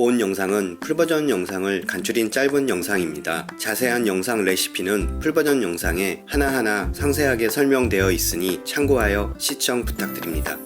본 영상은 풀버전 영상을 간추린 짧은 영상입니다. 자세한 영상 레시피는 풀버전 영상에 하나하나 상세하게 설명되어 있으니 참고하여 시청 부탁드립니다.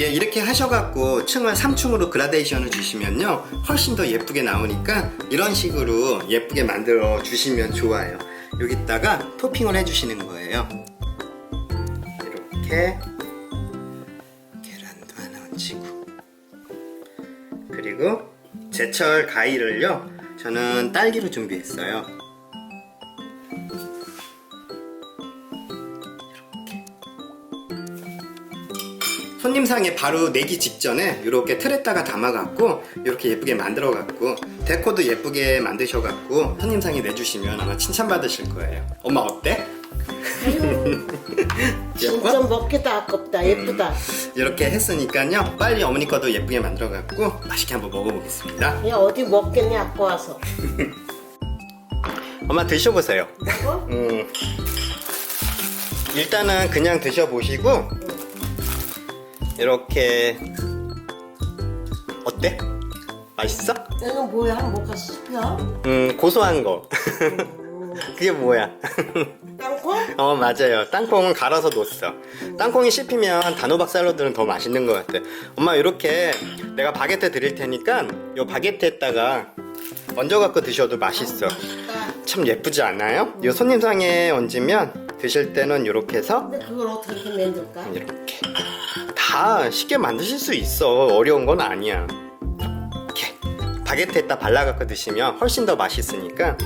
예, 이렇게 하셔갖고 층을 3층으로 그라데이션을 주시면요 훨씬 더 예쁘게 나오니까 이런 식으로 예쁘게 만들어 주시면 좋아요. 여기다가 토핑을 해주시는 거예요. 이렇게 계란도 하나 얹히고. 그리고 제철 가위를요 저는 딸기로 준비했어요 손님상에 바로 내기 직전에 이렇게 틀에다가 담아갖고 이렇게 예쁘게 만들어갖고 데코도 예쁘게 만드셔갖고 손님상에 내주시면 아마 칭찬받으실 거예요. 엄마 어때? 진짜? 먹기도 아깝다 예쁘다 이렇게 했으니까요. 빨리 어머니 거도 예쁘게 만들어갖고 맛있게 한번 먹어보겠습니다. 야 어디 먹겠냐 갖고 와서 엄마 드셔보세요. 먹어? 음, 일단은 그냥 드셔보시고 이렇게 어때? 맛있어? 이건 뭐야 뭐가 씹혀? 음 고소한 거. 그게 뭐야? 땅콩? 어 맞아요. 땅콩은 갈아서 넣었어. 땅콩이 씹히면 단호박 샐러드는 더 맛있는 것 같아. 엄마 이렇게 내가 바게트 드릴 테니까 요 바게트에다가 얹어 갖고 드셔도 맛있어. 참 예쁘지 않아요? 요 손님상에 얹으면 드실 때는 이렇게 해서 근데 그걸 어떻게 만들까? 이렇게 다 쉽게 만드실 수 있어. 어려운 건 아니야. 이렇게 바게트에다 발라갖고 드시면 훨씬 더 맛있으니까